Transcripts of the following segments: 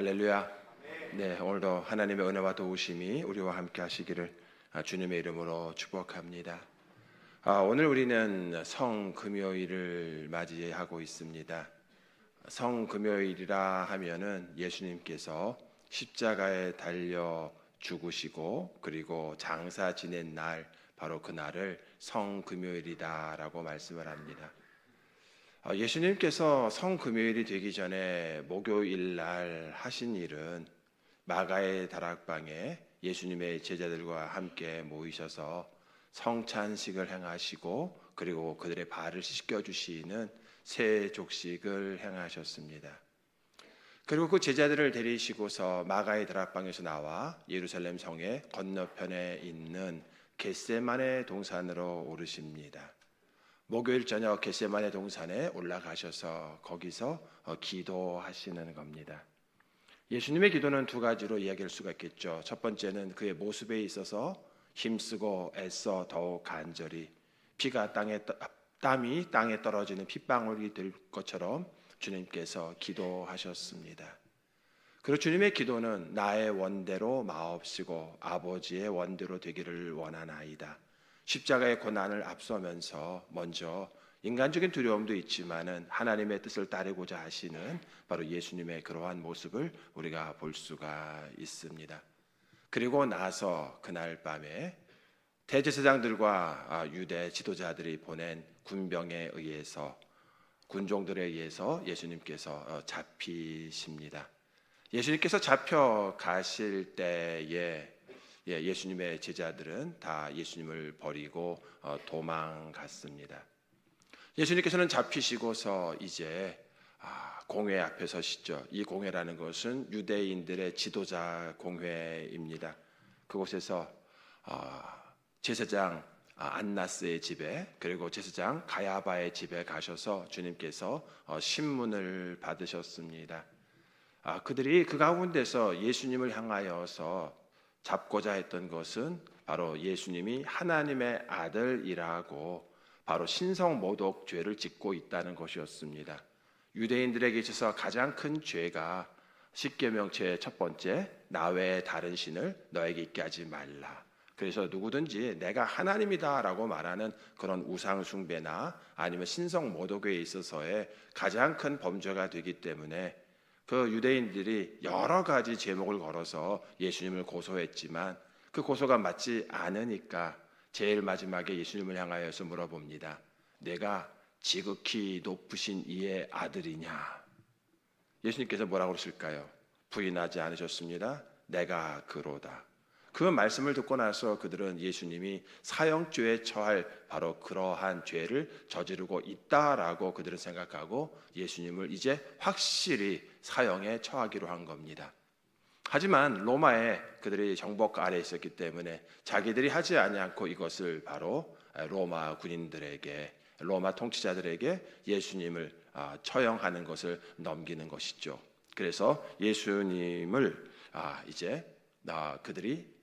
할렐루야. 네, 오늘도 하나님의 은혜와 도우심이 우리와 함께 하시기를 아, 주님의 이름으로 축복합니다. 아, 오늘 우리는 성 금요일을 맞이하고 있습니다. 성 금요일이라 하면은 예수님께서 십자가에 달려 죽으시고 그리고 장사 지낸 날 바로 그 날을 성 금요일이다라고 말씀을 합니다. 아, 예수님께서 성금요일이 되기 전에 목요일 날 하신 일은 마가의 다락방에 예수님의 제자들과 함께 모이셔서 성찬식을 행하시고 그리고 그들의 발을 씻겨 주시는 세족식을 행하셨습니다. 그리고 그 제자들을 데리시고서 마가의 다락방에서 나와 예루살렘 성의 건너편에 있는 겟세만의 동산으로 오르십니다. 목요일 저녁 겟세만의 동산에 올라가셔서 거기서 어, 기도하시는 겁니다. 예수님의 기도는 두 가지로 이야기할 수가 있겠죠. 첫 번째는 그의 모습에 있어서 힘쓰고 애써 더욱 간절히 피가 땅에 땀이 땅에 떨어지는 핏방울이 될 것처럼 주님께서 기도하셨습니다. 그리고 주님의 기도는 나의 원대로 마옵시고 아버지의 원대로 되기를 원하나이다. 십자가의 고난을 앞서면서 먼저 인간적인 두려움도 있지만은 하나님의 뜻을 따르고자 하시는 바로 예수님의 그러한 모습을 우리가 볼 수가 있습니다. 그리고 나서 그날 밤에 대제사장들과 아, 유대 지도자들이 보낸 군병에 의해서 군종들에 의해서 예수님께서 어, 잡히십니다. 예수님께서 잡혀 가실 때에 예, 예수님의 제자들은 다 예수님을 버리고 어, 도망갔습니다. 예수님께서는 잡히시고서 이제 아, 공회 앞에 서시죠. 이 공회라는 것은 유대인들의 지도자 공회입니다. 그곳에서 아, 제사장 아, 안나스의 집에 그리고 제사장 가야바의 집에 가셔서 주님께서 어, 신문을 받으셨습니다. 그들이 그 가운데서 예수님을 향하여서 잡고자 했던 것은 바로 예수님이 하나님의 아들이라고 바로 신성 모독 죄를 짓고 있다는 것이었습니다. 유대인들에게 있어서 가장 큰 죄가 십계명죄의 첫 번째 나 외에 다른 신을 너에게 있게 하지 말라. 그래서 누구든지 내가 하나님이다라고 말하는 그런 우상 숭배나 아니면 신성 모독에 있어서의 가장 큰 범죄가 되기 때문에 그 유대인들이 여러 가지 제목을 걸어서 예수님을 고소했지만 그 고소가 맞지 않으니까 제일 마지막에 예수님을 향하여서 물어봅니다. 내가 지극히 높으신 이의 아들이냐? 예수님께서 뭐라고 그러실까요? 부인하지 않으셨습니다. 내가 그로다. 그 말씀을 듣고 나서 그들은 예수님이 사형죄에 처할 바로 그러한 죄를 저지르고 있다라고 그들은 생각하고 예수님을 이제 확실히 사형에 처하기로 한 겁니다. 하지만 로마에 그들이 정복 아래 있었기 때문에 자기들이 하지 아니않고 이것을 바로 로마 군인들에게 로마 통치자들에게 예수님을 아, 처형하는 것을 넘기는 것이죠. 그래서 예수님을 아, 이제 그들이 아,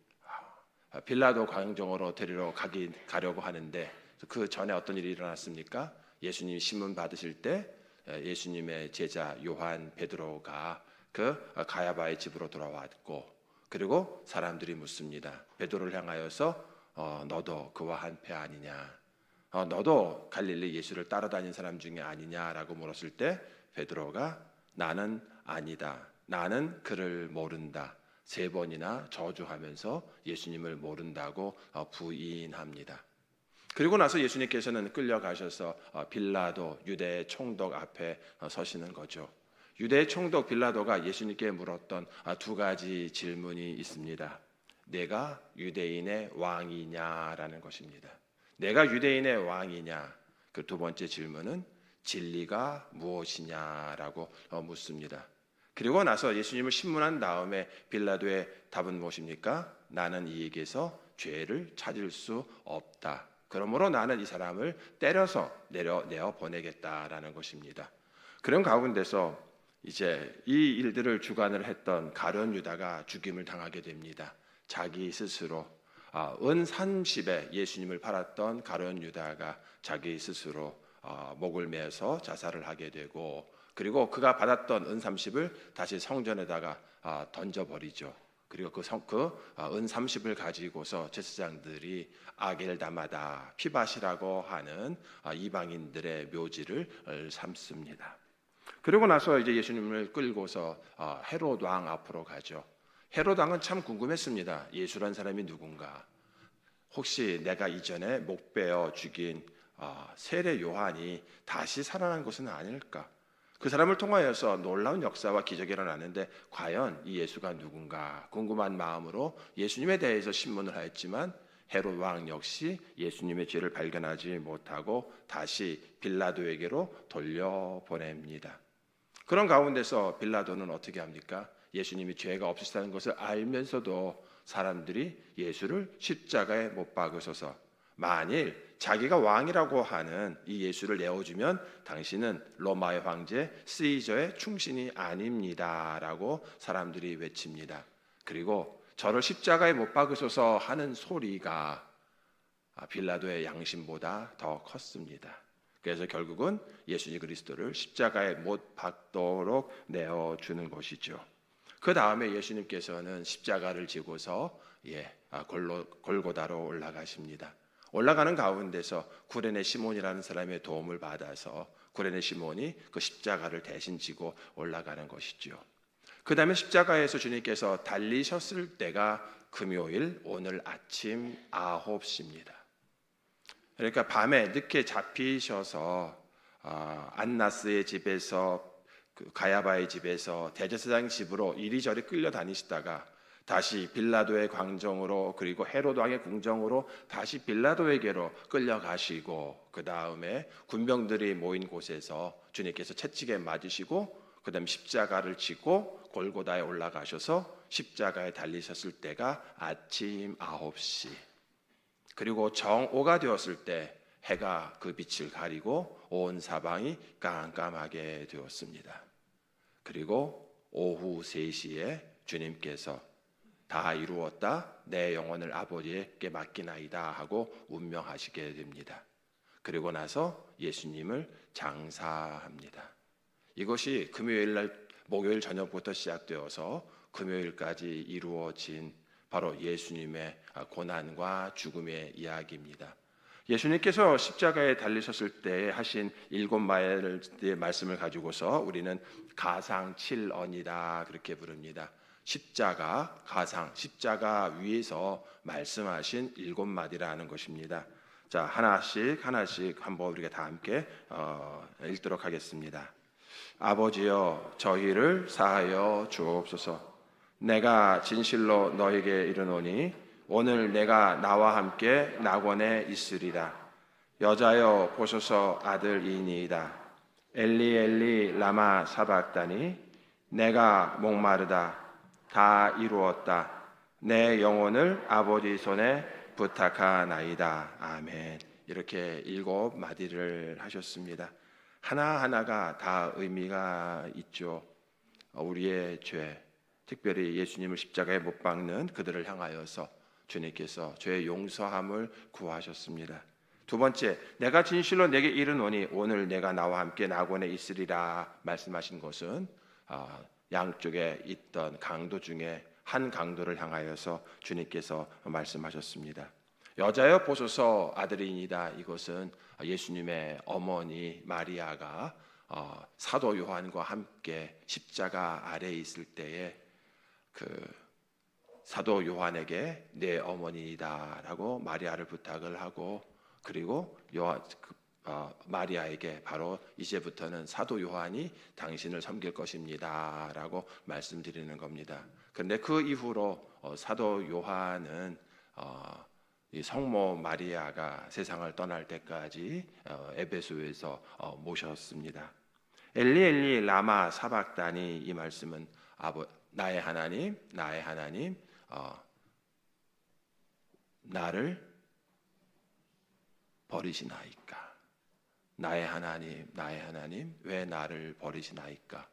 빌라도 광정으로 데리러 가기 가려고 하는데 그 전에 어떤 일이 일어났습니까? 예수님 신문 받으실 때 예수님의 제자 요한 베드로가 그 가야바의 집으로 돌아왔고 그리고 사람들이 묻습니다. 베드로를 향하여서 어, 너도 그와 한패 아니냐? 어, 너도 갈릴리 예수를 따라다닌 사람 중에 아니냐라고 물었을 때 베드로가 나는 아니다. 나는 그를 모른다. 세 번이나 저주하면서 예수님을 모른다고 어, 부인합니다. 그리고 나서 예수님께서는 끌려가셔서 어, 빌라도 유대 총독 앞에 어, 서시는 거죠. 유대 총독 빌라도가 예수님께 물었던 아, 두 가지 질문이 있습니다. 내가 유대인의 왕이냐라는 것입니다. 내가 유대인의 왕이냐? 그 두 번째 질문은 진리가 무엇이냐라고 어, 묻습니다. 그리고 나서 예수님을 신문한 다음에 빌라도의 답은 무엇입니까? 나는 이에게서 죄를 찾을 수 없다. 그러므로 나는 이 사람을 때려서 내려 내어 보내겠다라는 것입니다. 그런 가운데서 이제 이 일들을 주관을 했던 가련 유다가 죽임을 당하게 됩니다. 자기 스스로 아, 은 30에 예수님을 팔았던 가련 유다가 자기 스스로 아, 목을 매서 자살을 하게 되고 그리고 그가 받았던 은 30을 다시 성전에다가 아, 던져버리죠. 그리고 그, 성, 그 아, 은 30을 가지고서 제사장들이 아겔다마다 피밭이라고 하는 아, 이방인들의 묘지를 어, 삼습니다. 그리고 나서 이제 예수님을 끌고서 어, 헤롯 왕 앞으로 가죠. 헤롯 왕은 참 궁금했습니다. 예수란 사람이 누군가? 혹시 내가 이전에 목 베어 죽인 어, 세례 요한이 다시 살아난 것은 아닐까? 그 사람을 통하여서 놀라운 역사와 기적이 일어났는데 과연 이 예수가 누군가 궁금한 마음으로 예수님에 대해서 신문을 하였지만 헤롯 왕 역시 예수님의 죄를 발견하지 못하고 다시 빌라도에게로 돌려보냅니다. 그런 가운데서 빌라도는 어떻게 합니까? 예수님이 죄가 없으시다는 것을 알면서도 사람들이 예수를 십자가에 못 박으셔서 만일 자기가 왕이라고 하는 이 예수를 내어주면 당신은 로마의 황제 시저의 충신이 아닙니다라고 사람들이 외칩니다. 그리고 저를 십자가에 못 박으셔서 하는 소리가 아, 빌라도의 양심보다 더 컸습니다. 그래서 결국은 예수님 그리스도를 십자가에 못 박도록 내어 주는 것이죠. 그 다음에 예수님께서는 십자가를 지고서 예, 아, 골로, 골고다로 올라가십니다. 올라가는 가운데서 구레네 시몬이라는 사람의 도움을 받아서 구레네 시몬이 그 십자가를 대신 지고 올라가는 것이죠. 그 다음에 십자가에서 주님께서 달리셨을 때가 금요일 오늘 아침 9시입니다. 그러니까 밤에 늦게 잡히셔서 아, 안나스의 집에서 그 가야바의 집에서 대제사장 집으로 이리저리 끌려다니시다가 다시 빌라도의 광정으로 그리고 헤롯 왕의 궁정으로 다시 빌라도에게로 끌려가시고 그 다음에 군병들이 모인 곳에서 주님께서 채찍에 맞으시고 그 다음 십자가를 지고 골고다에 올라가셔서 십자가에 달리셨을 때가 아침 9시 그리고 정오가 되었을 때 해가 그 빛을 가리고 온 사방이 깜깜하게 되었습니다. 그리고 오후 3시에 주님께서 다 이루었다. 내 영혼을 아버지에게 맡기나이다 하고 운명하시게 됩니다. 그리고 나서 예수님을 장사합니다. 이것이 금요일 날 목요일 저녁부터 시작되어서 금요일까지 이루어진 바로 예수님의 고난과 죽음의 이야기입니다. 예수님께서 십자가에 달리셨을 때 하신 일곱 마일의 말씀을 가지고서 우리는 가상 칠언이다 그렇게 부릅니다. 십자가 가상 십자가 위에서 말씀하신 일곱 마디라는 것입니다. 자 하나씩 하나씩 한번 우리가 다 함께 어, 읽도록 하겠습니다. 아버지여 저희를 사하여 주옵소서. 내가 진실로 너에게 이르노니 오늘 내가 나와 함께 낙원에 있으리라. 여자여 보소서 아들이니이다. 엘리 엘리 라마 사박다니 내가 목마르다. 다 이루었다. 내 영혼을 아버지 손에 부탁하나이다. 아멘. 이렇게 일곱 마디를 하셨습니다. 하나하나가 다 의미가 있죠. 우리의 죄, 특별히 예수님을 십자가에 못 박는 그들을 향하여서 주님께서 죄의 용서함을 구하셨습니다. 두 번째, 내가 진실로 내게 이르노니 오늘 내가 나와 함께 낙원에 있으리라 말씀하신 것은 아, 양쪽에 있던 강도 중에 한 강도를 향하여서 주님께서 말씀하셨습니다. 여자여 보소서 아들이니다 이것은 예수님의 어머니 마리아가 어, 사도 요한과 함께 십자가 아래에 있을 때에 그 사도 요한에게 내 어머니이다라고 마리아를 부탁을 하고 그리고 그, 어, 마리아에게 바로 이제부터는 사도 요한이 당신을 섬길 것입니다라고 말씀드리는 겁니다. 그런데 그 이후로 어, 사도 요한은 어, 이 성모 마리아가 세상을 떠날 때까지 어, 에베소에서 어, 모셨습니다. 엘리 엘리 라마 사박다니 이 말씀은 아버 나의 하나님 나의 하나님 어, 나를 버리시나이까? 나의 하나님, 나의 하나님, 왜 나를 버리시나이까?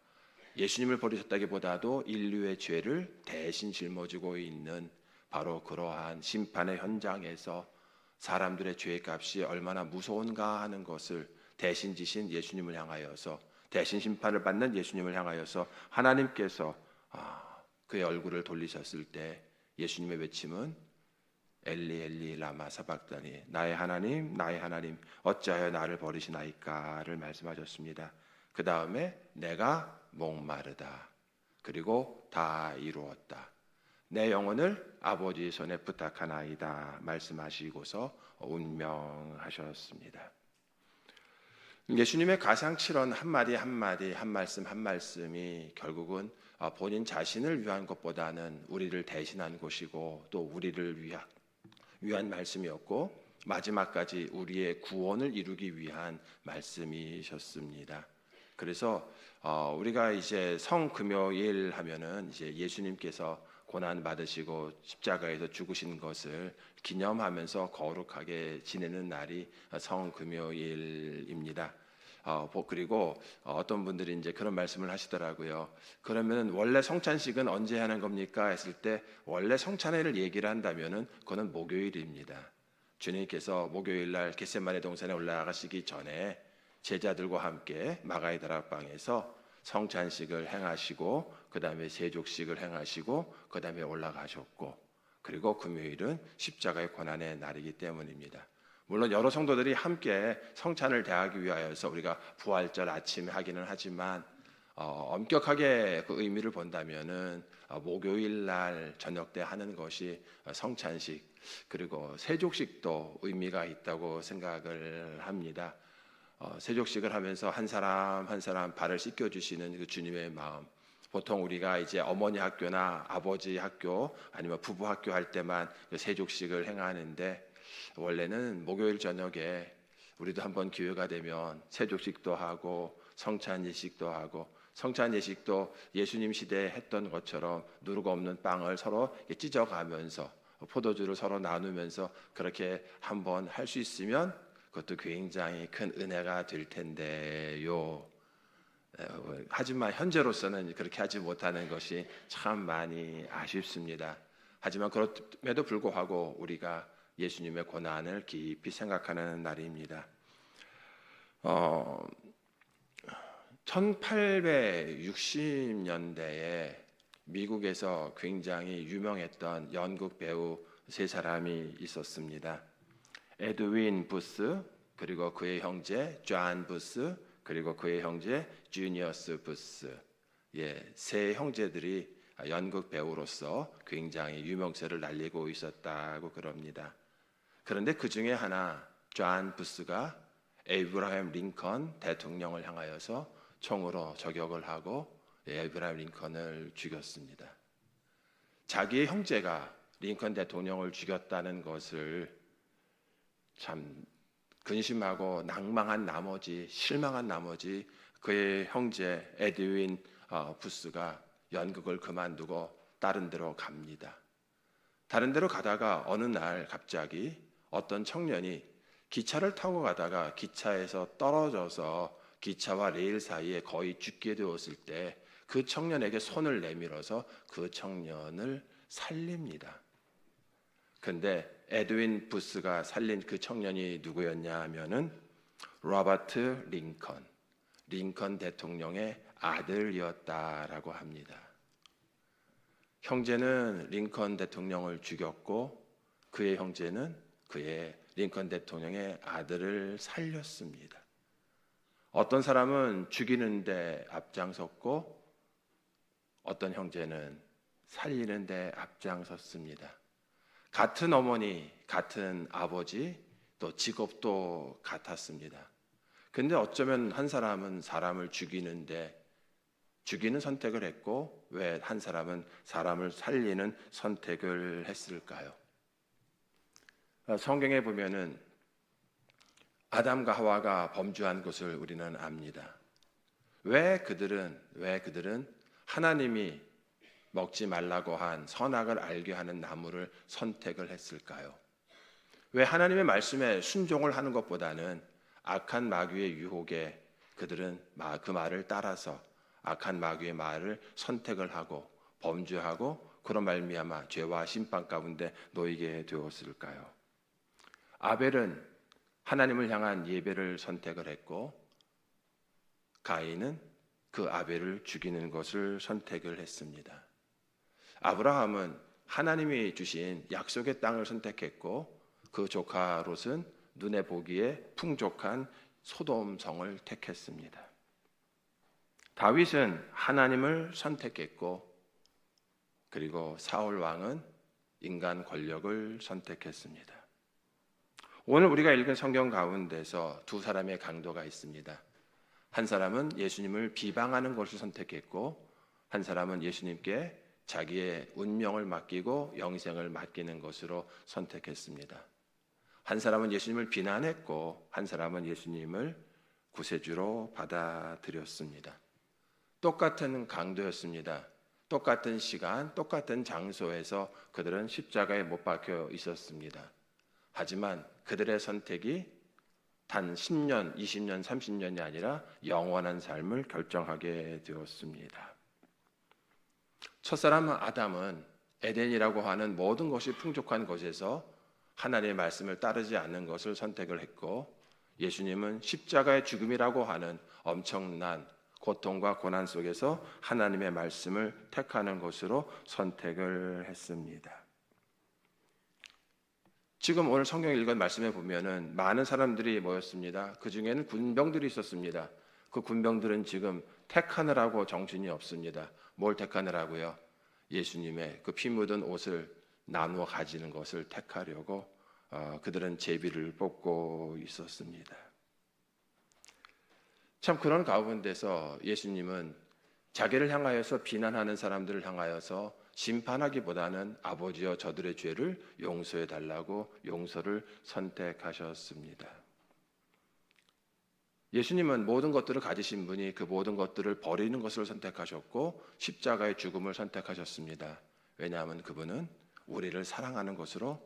예수님을 버리셨다기보다도 인류의 죄를 대신 짊어지고 있는 바로 그러한 심판의 현장에서 사람들의 죄의 값이 얼마나 무서운가 하는 것을 대신 지신 예수님을 향하여서 대신 심판을 받는 예수님을 향하여서 하나님께서 아, 그의 얼굴을 돌리셨을 때 예수님의 외침은 엘리 엘리 라마 사박다니 나의 하나님 나의 하나님 어찌하여 나를 버리시나이까를 말씀하셨습니다. 그 다음에 내가 목마르다 그리고 다 이루었다 내 영혼을 아버지 손에 부탁하나이다 말씀하시고서 운명하셨습니다. 예수님의 가상칠언 한 마디 한 말씀 한 말씀이 결국은 아, 본인 자신을 위한 것보다는 우리를 대신한 것이고 또 우리를 위한 위한 말씀이었고 마지막까지 우리의 구원을 이루기 위한 말씀이셨습니다. 그래서 어, 우리가 이제 성금요일 하면은 이제 예수님께서 고난 받으시고 십자가에서 죽으신 것을 기념하면서 거룩하게 지내는 날이 성금요일입니다. 어, 보- 그리고 어떤 분들이 이제 그런 말씀을 하시더라고요. 그러면 원래 성찬식은 언제 하는 겁니까? 했을 때 원래 성찬회를 얘기를 한다면은 그거는 목요일입니다. 주님께서 목요일 날 겟세마네 동산에 올라가시기 전에 제자들과 함께 마가의 다락방에서 성찬식을 행하시고 그 다음에 세족식을 행하시고 그 다음에 올라가셨고 그리고 금요일은 십자가의 고난의 날이기 때문입니다. 물론 여러 성도들이 함께 성찬을 대하기 위하여서 우리가 부활절 아침에 하기는 하지만 어, 엄격하게 그 의미를 본다면은 어, 목요일 날 저녁 때 하는 것이 어, 성찬식 그리고 세족식도 의미가 있다고 생각을 합니다. 어, 세족식을 하면서 한 사람 한 사람 발을 씻겨 주시는 그 주님의 마음. 보통 우리가 이제 어머니 학교나 아버지 학교 아니면 부부 학교 할 때만 그 세족식을 행하는데 원래는 목요일 저녁에 우리도 한번 기회가 되면 세족식도 하고 성찬 예식도 하고 성찬 예식도 예수님 시대에 했던 것처럼 누르고 없는 빵을 서로 찢어가면서 포도주를 서로 나누면서 그렇게 한번 할 수 있으면 그것도 굉장히 큰 은혜가 될 텐데요. 어, 하지만 현재로서는 그렇게 하지 못하는 것이 참 많이 아쉽습니다. 하지만 그럼에도 불구하고 우리가 예수님의 고난을 깊이 생각하는 날입니다. 어, 1860년대에 미국에서 굉장히 유명했던 연극 배우 세 사람이 있었습니다. 에드윈 부스 그리고 그의 형제 존 부스 그리고 그의 형제 주니어스 부스 예, 세 형제들이 연극 배우로서 굉장히 유명세를 날리고 있었다고 그럽니다. 그런데 그 중에 하나 존 부스가 에이브라임 링컨 대통령을 향하여서 총으로 저격을 하고 에이브라임 링컨을 죽였습니다. 자기의 형제가 링컨 대통령을 죽였다는 것을 참 근심하고 낭망한 나머지 실망한 나머지 그의 형제 에드윈 어, 부스가 연극을 그만두고 다른 데로 갑니다. 다른 데로 가다가 어느 날 갑자기 어떤 청년이 기차를 타고 가다가 기차에서 떨어져서 기차와 레일 사이에 거의 죽게 되었을 때 그 청년에게 손을 내밀어서 그 청년을 살립니다. 근데 에드윈 부스가 살린 그 청년이 누구였냐 하면은 로버트 링컨, 링컨 대통령의 아들이었다라고 합니다. 형제는 링컨 대통령을 죽였고 그의 형제는 그의 링컨 대통령의 아들을 살렸습니다. 어떤 사람은 죽이는데 앞장섰고 어떤 형제는 살리는데 앞장섰습니다. 같은 어머니, 같은 아버지, 또 직업도 같았습니다. 근데 어쩌면 한 사람은 사람을 죽이는데 죽이는 선택을 했고 왜 한 사람은 사람을 살리는 선택을 했을까요? 어, 성경에 보면은 아담과 하와가 범죄한 것을 우리는 압니다. 왜 그들은 왜 그들은 하나님이 먹지 말라고 한 선악을 알게 하는 나무를 선택을 했을까요? 왜 하나님의 말씀에 순종을 하는 것보다는 악한 마귀의 유혹에 그들은 마- 그 말을 따라서 악한 마귀의 말을 선택을 하고 범죄하고 그런 말미암아 죄와 심판 가운데 놓이게 되었을까요? 아벨은 하나님을 향한 예배를 선택을 했고 가인은 그 아벨을 죽이는 것을 선택을 했습니다. 아브라함은 하나님이 주신 약속의 땅을 선택했고 그 조카 롯은 눈에 보기에 풍족한 소돔성을 택했습니다. 다윗은 하나님을 선택했고 그리고 사울 왕은 인간 권력을 선택했습니다. 오늘 우리가 읽은 성경 가운데서 두 사람의 강도가 있습니다. 한 사람은 예수님을 비방하는 것을 선택했고 한 사람은 예수님께 자기의 운명을 맡기고 영생을 맡기는 것으로 선택했습니다. 한 사람은 예수님을 비난했고 한 사람은 예수님을 구세주로 받아들였습니다. 똑같은 강도였습니다. 똑같은 시간, 똑같은 장소에서 그들은 십자가에 못 박혀 있었습니다. 하지만 그들의 선택이 단 10년, 20년, 30년이 아니라 영원한 삶을 결정하게 되었습니다. 첫사람 아담은 에덴이라고 하는 모든 것이 풍족한 곳에서 하나님의 말씀을 따르지 않는 것을 선택을 했고 예수님은 십자가의 죽음이라고 하는 엄청난 고통과 고난 속에서 하나님의 말씀을 택하는 것으로 선택을 했습니다. 지금 오늘 성경 읽은 말씀에 보면은 많은 사람들이 모였습니다. 그 중에는 군병들이 있었습니다. 그 군병들은 지금 택하느라고 정신이 없습니다. 뭘 택하느라고요? 예수님의 그 피 묻은 옷을 나누어 가지는 것을 택하려고 어, 그들은 제비를 뽑고 있었습니다. 참 그런 가운데서 예수님은 자기를 향하여서 비난하는 사람들을 향하여서 심판하기보다는 아버지여 저들의 죄를 용서해 달라고 용서를 선택하셨습니다. 예수님은 모든 것들을 가지신 분이 그 모든 것들을 버리는 것을 선택하셨고 십자가의 죽음을 선택하셨습니다. 왜냐하면 그분은 우리를 사랑하는 것으로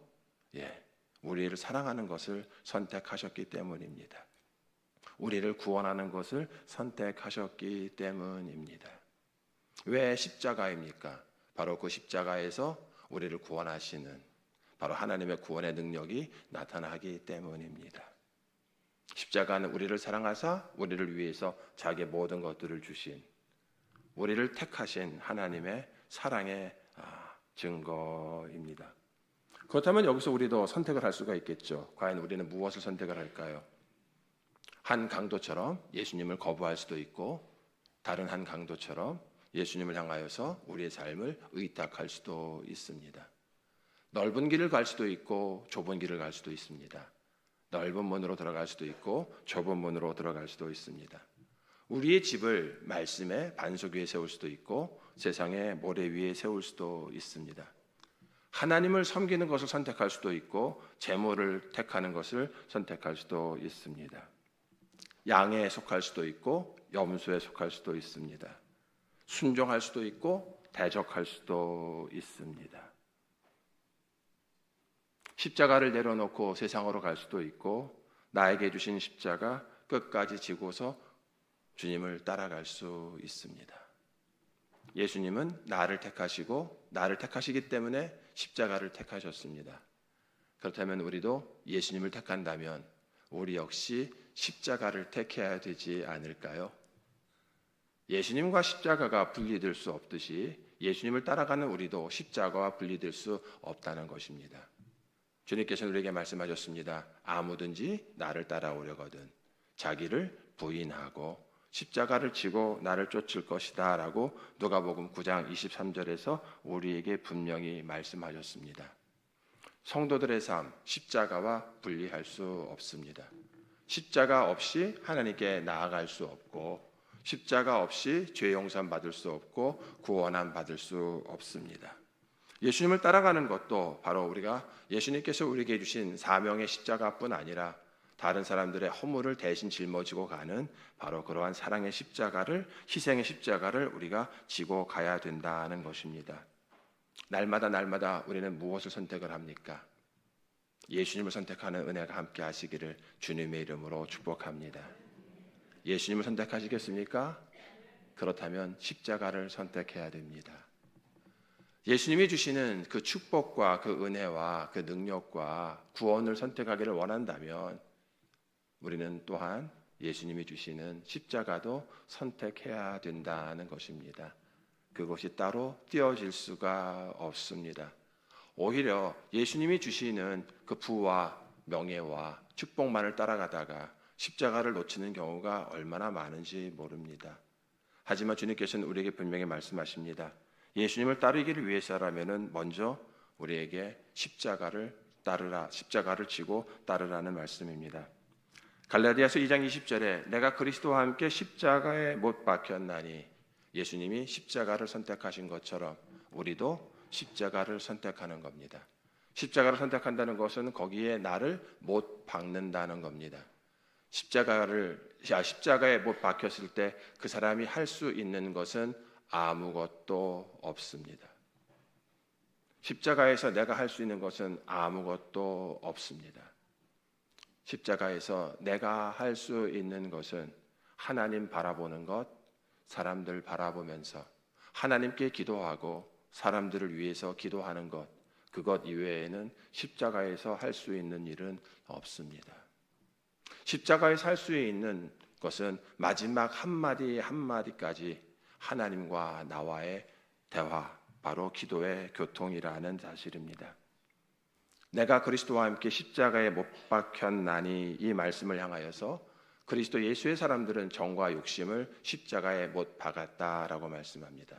예, 우리를 사랑하는 것을 선택하셨기 때문입니다. 우리를 구원하는 것을 선택하셨기 때문입니다. 왜 십자가입니까? 바로 그 십자가에서 우리를 구원하시는 바로 하나님의 구원의 능력이 나타나기 때문입니다. 십자가는 우리를 사랑하사 우리를 위해서 자기의 모든 것들을 주신 우리를 택하신 하나님의 사랑의 아, 증거입니다. 그렇다면 여기서 우리도 선택을 할 수가 있겠죠. 과연 우리는 무엇을 선택을 할까요? 한 강도처럼 예수님을 거부할 수도 있고 다른 한 강도처럼 예수님을 향하여서 우리의 삶을 의탁할 수도 있습니다. 넓은 길을 갈 수도 있고 좁은 길을 갈 수도 있습니다. 넓은 문으로 들어갈 수도 있고 좁은 문으로 들어갈 수도 있습니다. 우리의 집을 말씀의 반석 위에 세울 수도 있고 세상의 모래 위에 세울 수도 있습니다. 하나님을 섬기는 것을 선택할 수도 있고 재물을 택하는 것을 선택할 수도 있습니다. 양에 속할 수도 있고 염소에 속할 수도 있습니다. 순종할 수도 있고 대적할 수도 있습니다. 십자가를 내려놓고 세상으로 갈 수도 있고 나에게 주신 십자가 끝까지 지고서 주님을 따라갈 수 있습니다. 예수님은 나를 택하시고 나를 택하시기 때문에 십자가를 택하셨습니다. 그렇다면 우리도 예수님을 택한다면 우리 역시 십자가를 택해야 되지 않을까요? 예수님과 십자가가 분리될 수 없듯이 예수님을 따라가는 우리도 십자가와 분리될 수 없다는 것입니다. 주님께서 우리에게 말씀하셨습니다. 아무든지 나를 따라오려거든 자기를 부인하고 십자가를 지고 나를 쫓을 것이다라고 누가복음 9장 23절에서 우리에게 분명히 말씀하셨습니다. 성도들의 삶 십자가와 분리할 수 없습니다. 십자가 없이 하나님께 나아갈 수 없고 십자가 없이 죄 용산 받을 수 없고 구원함 받을 수 없습니다. 예수님을 따라가는 것도 바로 우리가 예수님께서 우리에게 주신 사명의 십자가뿐 아니라 다른 사람들의 허물을 대신 짊어지고 가는 바로 그러한 사랑의 십자가를 희생의 십자가를 우리가 지고 가야 된다는 것입니다. 날마다 날마다 우리는 무엇을 선택을 합니까? 예수님을 선택하는 은혜가 함께 하시기를 주님의 이름으로 축복합니다. 예수님을 선택하시겠습니까? 그렇다면 십자가를 선택해야 됩니다. 예수님이 주시는 그 축복과 그 은혜와 그 능력과 구원을 선택하기를 원한다면 우리는 또한 예수님이 주시는 십자가도 선택해야 된다는 것입니다. 그것이 따로 띄어질 수가 없습니다. 오히려 예수님이 주시는 그 부와 명예와 축복만을 따라가다가 십자가를 놓치는 경우가 얼마나 많은지 모릅니다. 하지만 주님께서는 우리에게 분명히 말씀하십니다. 예수님을 따르기를 위해서라면은 먼저 우리에게 십자가를 따르라, 십자가를 지고 따르라는 말씀입니다. 갈라디아서 2장 20절에 내가 그리스도와 함께 십자가에 못 박혔나니 예수님이 십자가를 선택하신 것처럼 우리도 십자가를 선택하는 겁니다. 십자가를 선택한다는 것은 거기에 나를 못 박는다는 겁니다. 십자가를 야, 십자가에 못 박혔을 때 그 사람이 할 수 있는 것은 아무것도 없습니다. 십자가에서 내가 할 수 있는 것은 아무것도 없습니다. 십자가에서 내가 할 수 있는 것은 하나님 바라보는 것, 사람들 바라보면서 하나님께 기도하고 사람들을 위해서 기도하는 것, 그것 이외에는 십자가에서 할 수 있는 일은 없습니다. 십자가에서 할수 있는 것은 마지막 한마디 한마디까지 하나님과 나와의 대화, 바로 기도의 교통이라는 사실입니다. 내가 그리스도와 함께 십자가에 못 박혔나니 이 말씀을 향하여서 그리스도 예수의 사람들은 정과 욕심을 십자가에 못 박았다라고 말씀합니다.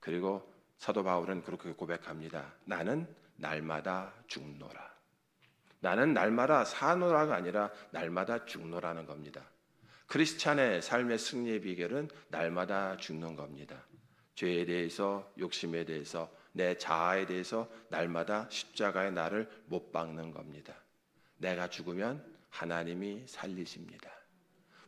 그리고 사도 바울은 그렇게 고백합니다. 나는 날마다 죽노라. 나는 날마다 사노라가 아니라 날마다 죽노라는 겁니다. 크리스찬의 삶의 승리의 비결은 날마다 죽는 겁니다. 죄에 대해서, 욕심에 대해서, 내 자아에 대해서 날마다 십자가의 나를 못 박는 겁니다. 내가 죽으면 하나님이 살리십니다.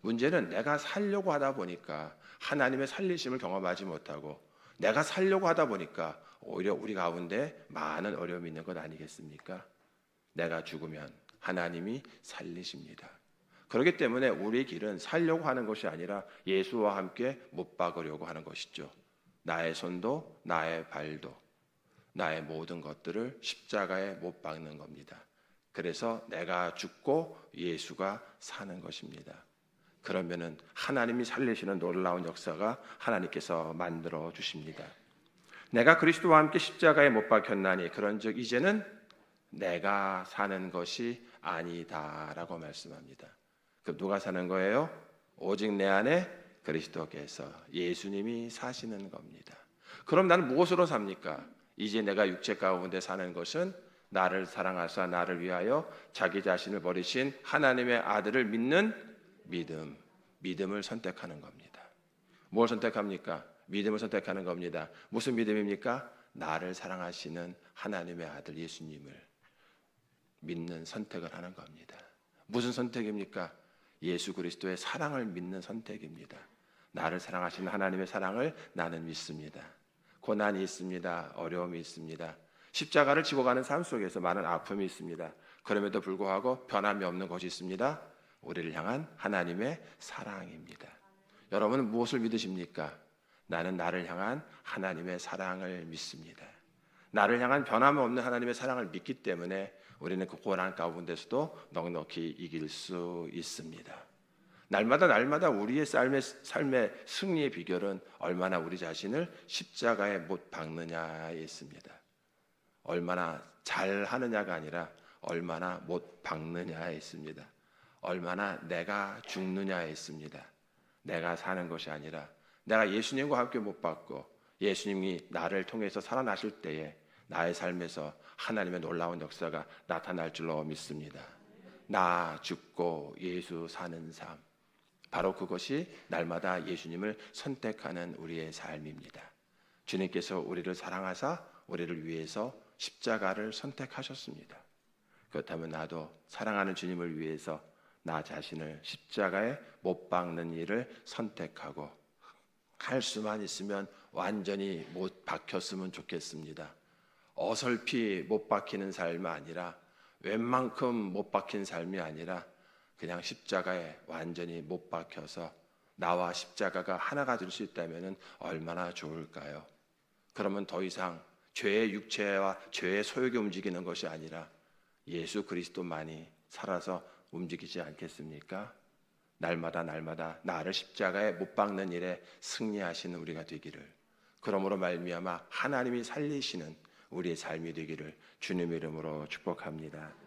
문제는 내가 살려고 하다 보니까 하나님의 살리심을 경험하지 못하고 내가 살려고 하다 보니까 오히려 우리 가운데 많은 어려움이 있는 것 아니겠습니까? 내가 죽으면 하나님이 살리십니다. 그렇기 때문에 우리의 길은 살려고 하는 것이 아니라 예수와 함께 못 박으려고 하는 것이죠. 나의 손도 나의 발도 나의 모든 것들을 십자가에 못 박는 겁니다. 그래서 내가 죽고 예수가 사는 것입니다. 그러면은 하나님이 살리시는 놀라운 역사가 하나님께서 만들어 주십니다. 내가 그리스도와 함께 십자가에 못 박혔나니 그런즉 이제는 내가 사는 것이 아니다라고 말씀합니다. 그 누가 사는 거예요? 오직 내 안에 그리스도께서 예수님이 사시는 겁니다. 그럼 나는 무엇으로 삽니까? 이제 내가 육체 가운데 사는 것은 나를 사랑하사 나를 위하여 자기 자신을 버리신 하나님의 아들을 믿는 믿음, 믿음을 선택하는 겁니다. 뭘 선택합니까? 믿음을 선택하는 겁니다. 무슨 믿음입니까? 나를 사랑하시는 하나님의 아들 예수님을 믿는 선택을 하는 겁니다. 무슨 선택입니까? 예수 그리스도의 사랑을 믿는 선택입니다. 나를 사랑하시는 하나님의 사랑을 나는 믿습니다. 고난이 있습니다. 어려움이 있습니다. 십자가를 지고 가는 삶 속에서 많은 아픔이 있습니다. 그럼에도 불구하고 변함이 없는 것이 있습니다. 우리를 향한 하나님의 사랑입니다. 여러분은 무엇을 믿으십니까? 나는 나를 향한 하나님의 사랑을 믿습니다. 나를 향한 변함 없는 하나님의 사랑을 믿기 때문에 우리는 그 고난 가운데서도 넉넉히 이길 수 있습니다. 날마다 날마다 우리의 삶의 삶의 승리의 비결은 얼마나 우리 자신을 십자가에 못 박느냐에 있습니다. 얼마나 잘 하느냐가 아니라 얼마나 못 박느냐에 있습니다. 얼마나 내가 죽느냐에 있습니다. 내가 사는 것이 아니라 내가 예수님과 함께 못 받고 예수님이 나를 통해서 살아나실 때에 나의 삶에서 하나님의 놀라운 역사가 나타날 줄로 믿습니다. 나 죽고 예수 사는 삶. 바로 그것이 날마다 예수님을 선택하는 우리의 삶입니다. 주님께서 우리를 사랑하사 우리를 위해서 십자가를 선택하셨습니다. 그렇다면 나도 사랑하는 주님을 위해서 나 자신을 십자가에 못 박는 일을 선택하고 할 수만 있으면 완전히 못 박혔으면 좋겠습니다. 어설피 못 박히는 삶이 아니라 웬만큼 못 박힌 삶이 아니라 그냥 십자가에 완전히 못 박혀서 나와 십자가가 하나가 될 수 있다면 얼마나 좋을까요? 그러면 더 이상 죄의 육체와 죄의 소욕이 움직이는 것이 아니라 예수 그리스도만이 살아서 움직이지 않겠습니까? 날마다 날마다 나를 십자가에 못 박는 일에 승리하시는 우리가 되기를 그러므로 말미암아 하나님이 살리시는 우리의 삶이 되기를 주님의 이름으로 축복합니다.